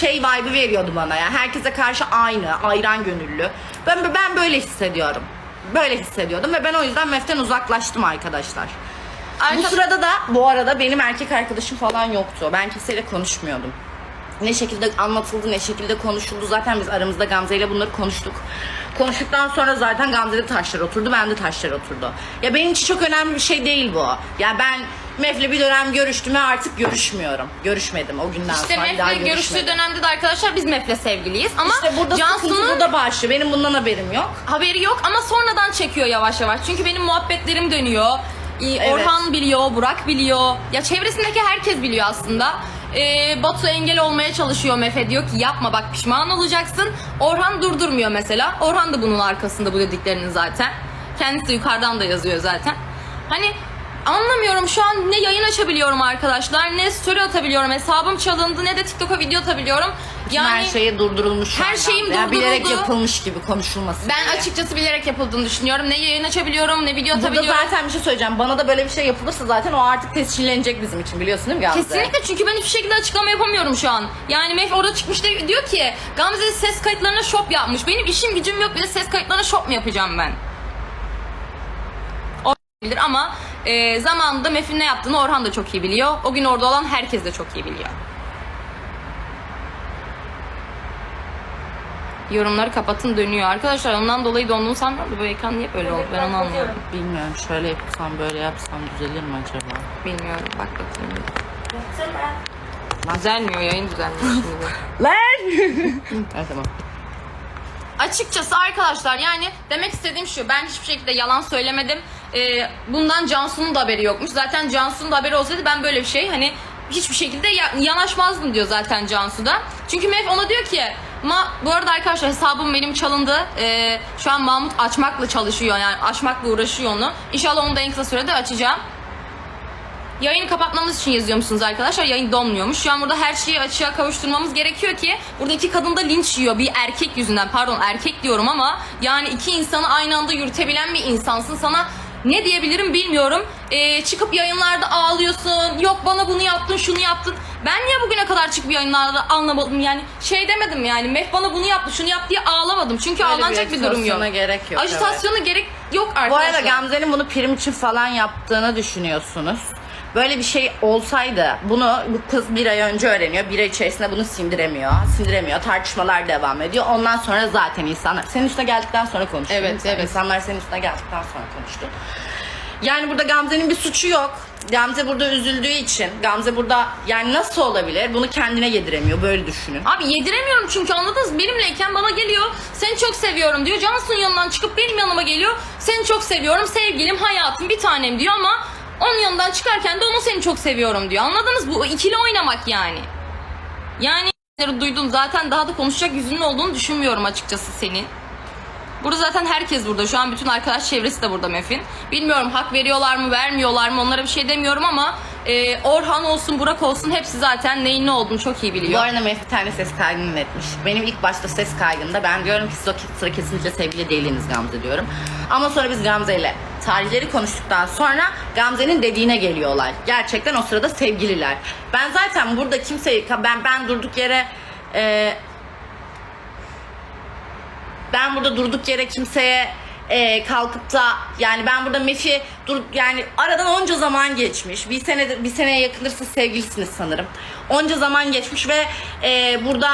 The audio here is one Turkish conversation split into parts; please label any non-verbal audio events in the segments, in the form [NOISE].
şey vibe'ı veriyordu bana ya. Herkese karşı aynı, ayran gönüllü. Ben ben böyle hissediyorum. Böyle hissediyordum ve ben o yüzden Mef'ten uzaklaştım arkadaşlar. Bu Arka- sırada da bu arada benim erkek arkadaşım falan yoktu. Ben kimseyle konuşmuyordum. Ne şekilde anlatıldı, ne şekilde konuşuldu. Zaten biz aramızda Gamze ile bunları konuştuk. Konuştuktan sonra zaten Gamze'de taşlar oturdu, bende taşlar oturdu. Ya benim için çok önemli bir şey değil bu. Ya ben Mef'le bir dönem görüştüm ve artık görüşmüyorum. Görüşmedim o günden İşte sonra. bir daha Mef'le görüştüğü görüşmedim. dönemde de arkadaşlar biz Mef'le sevgiliyiz. Ama İşte burada sıkıntı Cansu'nun burada başlıyor. Benim bundan haberim yok. haberi yok ama sonradan çekiyor yavaş yavaş. Çünkü benim muhabbetlerim dönüyor. Ee. Orhan biliyor, Burak biliyor. Ya çevresindeki herkes biliyor aslında. Ee, Batu engel olmaya çalışıyor Mefe diyor ki yapma bak pişman olacaksın. Orhan durdurmuyor mesela. Orhan da bunun arkasında bu dediklerinin zaten. Kendisi de yukarıdan da yazıyor zaten. Hani anlamıyorum şu an ne yayın açabiliyorum arkadaşlar ne story atabiliyorum hesabım çalındı ne de TikTok'a video atabiliyorum. Yani, her şeye durdurulmuş. her şeyim Yani bilerek durduruldu. yapılmış gibi konuşulması. Ben açıkçası bilerek yapıldığını düşünüyorum. Ne yayın açabiliyorum ne video Burada atabiliyorum. zaten bir şey söyleyeceğim. Bana da böyle bir şey yapılırsa zaten o artık tescillenecek bizim için biliyorsun değil mi Gamze? Kesinlikle çünkü ben hiçbir şekilde açıklama yapamıyorum şu an. Yani Mef orada çıkmış da diyor ki Gamze ses kayıtlarına şop yapmış. Benim işim gücüm yok bir de ses kayıtlarına şop mu yapacağım ben? O bilir ama e, zamanında Mef'in ne yaptığını Orhan da çok iyi biliyor. O gün orada olan herkes de çok iyi biliyor. Yorumları kapatın dönüyor. Arkadaşlar ondan dolayı donduğunu sanmıyorum da bu ekran niye böyle oldu ben onu anlamadım. Bilmiyorum şöyle yapsam böyle yapsam düzelir mi acaba? Bilmiyorum bak bakayım. Düzelmiyor yayın düzelmiyor şimdi. [LAUGHS] Lan! evet, tamam. Açıkçası arkadaşlar yani demek istediğim şu ben hiçbir şekilde yalan söylemedim. Ee, bundan Cansu'nun da haberi yokmuş. Zaten Cansu'nun da haberi olsaydı ben böyle bir şey hani hiçbir şekilde ya- yanaşmazdım diyor zaten Cansu da. Çünkü Mef ona diyor ki Ma bu arada arkadaşlar hesabım benim çalındı. Ee, şu an Mahmut açmakla çalışıyor yani açmakla uğraşıyor onu. İnşallah onu da en kısa sürede açacağım. Yayını kapatmamız için yazıyor musunuz arkadaşlar? Yayın donmuyormuş. Şu an burada her şeyi açığa kavuşturmamız gerekiyor ki burada iki kadın da linç yiyor bir erkek yüzünden. Pardon erkek diyorum ama yani iki insanı aynı anda yürütebilen bir insansın. Sana ne diyebilirim bilmiyorum. Ee, çıkıp yayınlarda ağlıyorsun. Yok bana bunu yaptın, şunu yaptın. Ben niye bugüne kadar çıkıp yayınlarda anlamadım yani. Şey demedim yani. Mef bana bunu yaptı, şunu yaptı diye ağlamadım. Çünkü Böyle bir ağlanacak bir, durum yok. gerek yok, Ajitasyona gerek yok Bu arkadaşlar. arada Gamze'nin bunu prim için falan yaptığını düşünüyorsunuz. Böyle bir şey olsaydı bunu bu kız bir ay önce öğreniyor. Bir ay içerisinde bunu sindiremiyor. Sindiremiyor. Tartışmalar devam ediyor. Ondan sonra zaten insanlar senin üstüne geldikten sonra konuştu. Evet, İnsan- evet. İnsanlar senin üstüne geldikten sonra konuştu. Yani burada Gamze'nin bir suçu yok. Gamze burada üzüldüğü için. Gamze burada yani nasıl olabilir? Bunu kendine yediremiyor. Böyle düşünün. Abi yediremiyorum çünkü anladınız benimleyken bana geliyor seni çok seviyorum diyor. Cansu'nun yanından çıkıp benim yanıma geliyor. Seni çok seviyorum sevgilim hayatım bir tanem diyor ama onun yanından çıkarken de onu seni çok seviyorum diyor. Anladınız? Bu ikili oynamak yani. Yani duydum zaten daha da konuşacak yüzünün olduğunu düşünmüyorum açıkçası senin. Burada zaten herkes burada. Şu an bütün arkadaş çevresi de burada Mef'in. Bilmiyorum hak veriyorlar mı vermiyorlar mı onlara bir şey demiyorum ama e, Orhan olsun Burak olsun hepsi zaten neyin ne olduğunu çok iyi biliyor. Bu arada Mef bir tane ses kaydını netmiş. Benim ilk başta ses kaydında ben diyorum ki siz o sıra kesinlikle sevgili değiliniz Gamze diyorum. Ama sonra biz Gamze ile tarihleri konuştuktan sonra Gamze'nin dediğine geliyorlar. Gerçekten o sırada sevgililer. Ben zaten burada kimseyi ben ben durduk yere e, ben burada durduk yere kimseye e, kalkıp da yani ben burada Mef'i dur yani aradan onca zaman geçmiş. Bir senedir bir seneye yakındır siz sevgilisiniz sanırım. Onca zaman geçmiş ve e, burada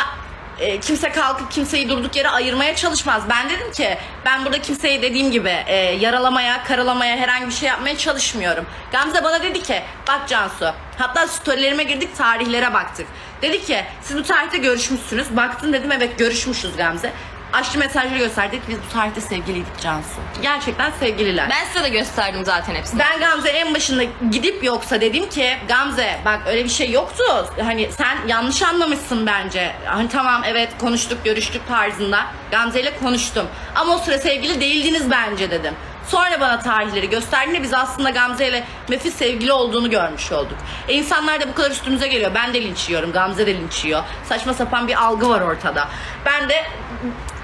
e, kimse kalkıp kimseyi durduk yere ayırmaya çalışmaz. Ben dedim ki ben burada kimseyi dediğim gibi e, yaralamaya, karalamaya, herhangi bir şey yapmaya çalışmıyorum. Gamze bana dedi ki bak Cansu hatta storylerime girdik tarihlere baktık. Dedi ki siz bu tarihte görüşmüşsünüz. Baktın dedim evet görüşmüşüz Gamze. Açtı mesajları gösterdik. Biz bu tarihte sevgiliydik Cansu. Gerçekten sevgililer. Ben size de gösterdim zaten hepsini. Ben Gamze en başında gidip yoksa dedim ki Gamze bak öyle bir şey yoktu. Hani sen yanlış anlamışsın bence. Hani tamam evet konuştuk görüştük tarzında. Gamze ile konuştum. Ama o sıra sevgili değildiniz bence dedim. Sonra bana tarihleri gösterdiğinde biz aslında Gamze ile Mef'i sevgili olduğunu görmüş olduk. E insanlar da bu kadar üstümüze geliyor. Ben de linç yiyorum. Gamze de linç yiyor. Saçma sapan bir algı var ortada. Ben de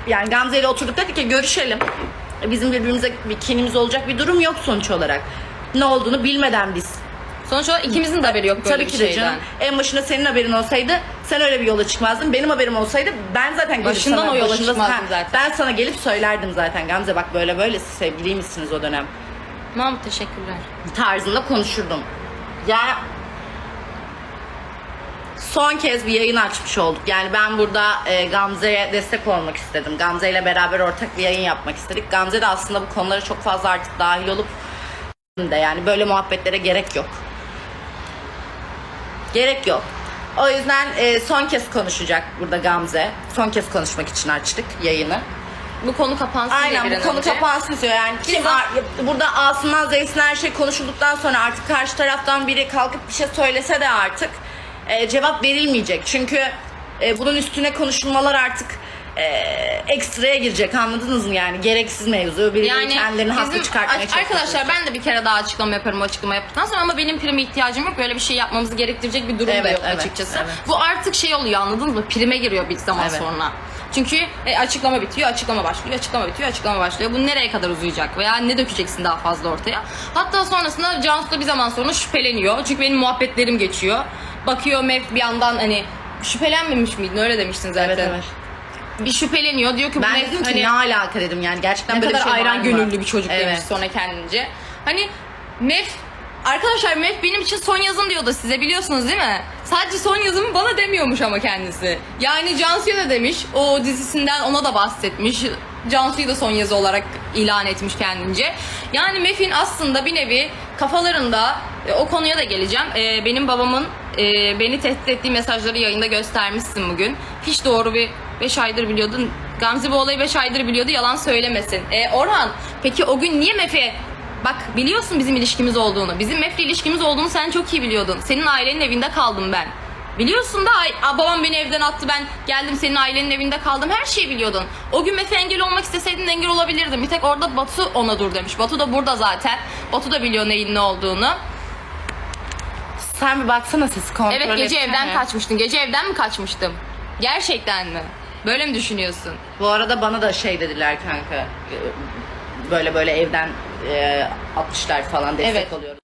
yani Gamze ile oturduk dedik ki görüşelim. Bizim birbirimize bir kinimiz olacak bir durum yok sonuç olarak. Ne olduğunu bilmeden biz Sonuç olarak ikimizin de haberi yok böyle Tabii bir ki de şeyden. canım. En başında senin haberin olsaydı sen öyle bir yola çıkmazdın. Benim haberim olsaydı ben zaten gelip Başından sana, o yola çıkmazdım Ha, zaten. Ben sana gelip söylerdim zaten Gamze bak böyle böyle siz sevgiliymişsiniz o dönem. Mahmut teşekkürler. tarzında konuşurdum. Yani son kez bir yayın açmış olduk. Yani ben burada e, Gamze'ye destek olmak istedim. Gamze ile beraber ortak bir yayın yapmak istedik. Gamze de aslında bu konulara çok fazla artık dahil olup de yani böyle muhabbetlere gerek yok. Gerek yok. O yüzden e, son kez konuşacak burada Gamze. Son kez konuşmak için açtık yayını. Bu konu kapansın diye Aynen bu konu önce. kapansın istiyor. Yani kim ar- burada A'sından Z'sine her şey konuşulduktan sonra artık karşı taraftan biri kalkıp bir şey söylese de artık e, cevap verilmeyecek. Çünkü e, bunun üstüne konuşulmalar artık e, ekstraya girecek anladınız mı yani gereksiz mevzu biri Yani kendilerini haklı çıkartmaya Ar- çalışıyor. Arkadaşlar ben de bir kere daha açıklama yaparım o açıklama yaptıktan sonra ama benim prime ihtiyacım yok. Böyle bir şey yapmamızı gerektirecek bir durum da Evet, yok evet, açıkçası. evet. Bu artık şey oluyor anladınız mı? Prime giriyor bir zaman Evet. sonra. Çünkü e, açıklama bitiyor, açıklama başlıyor, açıklama bitiyor, açıklama başlıyor. Bu nereye kadar uzayacak veya ne dökeceksin daha fazla ortaya? Hatta sonrasında Cansu da bir zaman sonra şüpheleniyor. Çünkü benim muhabbetlerim geçiyor. Bakıyor Mev bir yandan hani şüphelenmemiş miydin öyle demiştin zaten. Evet evet. Bir şüpheleniyor diyor ki bu Ben Mev dedim ki hani ne alaka dedim yani gerçekten ne böyle kadar bir şey var ayran mı? gönüllü bir çocuk demiş Evet. sonra kendince. Hani Mef Arkadaşlar Mef benim için son yazım diyordu size biliyorsunuz değil mi? Sadece son yazımı bana demiyormuş ama kendisi. Yani Cansu'ya da demiş. O dizisinden ona da bahsetmiş. Cansu'yu da son yazı olarak ilan etmiş kendince. Yani Mef'in aslında bir nevi kafalarında e, o konuya da geleceğim. E, benim babamın e, beni tehdit ettiği mesajları yayında göstermişsin bugün. Hiç doğru bir 5 aydır biliyordun. Gamze bu olayı 5 aydır biliyordu yalan söylemesin. E, Orhan peki o gün niye Mef'e Bak biliyorsun bizim ilişkimiz olduğunu. Bizim Mef'le ilişkimiz olduğunu sen çok iyi biliyordun. Senin ailenin evinde kaldım ben. Biliyorsun da a, babam beni evden attı ben geldim senin ailenin evinde kaldım her şeyi biliyordun. O gün Mef'e engel olmak isteseydin engel olabilirdin. Bir tek orada Batu ona dur demiş. Batu da burada zaten. Batu da biliyor neyin ne olduğunu. Sen bir baksana sesi kontrol Evet gece etsene. evden kaçmıştın. Gece evden mi kaçmıştım? Gerçekten mi? Böyle mi düşünüyorsun? Bu arada bana da şey dediler kanka. Böyle böyle evden e, atmışlar falan destek Evet. oluyoruz.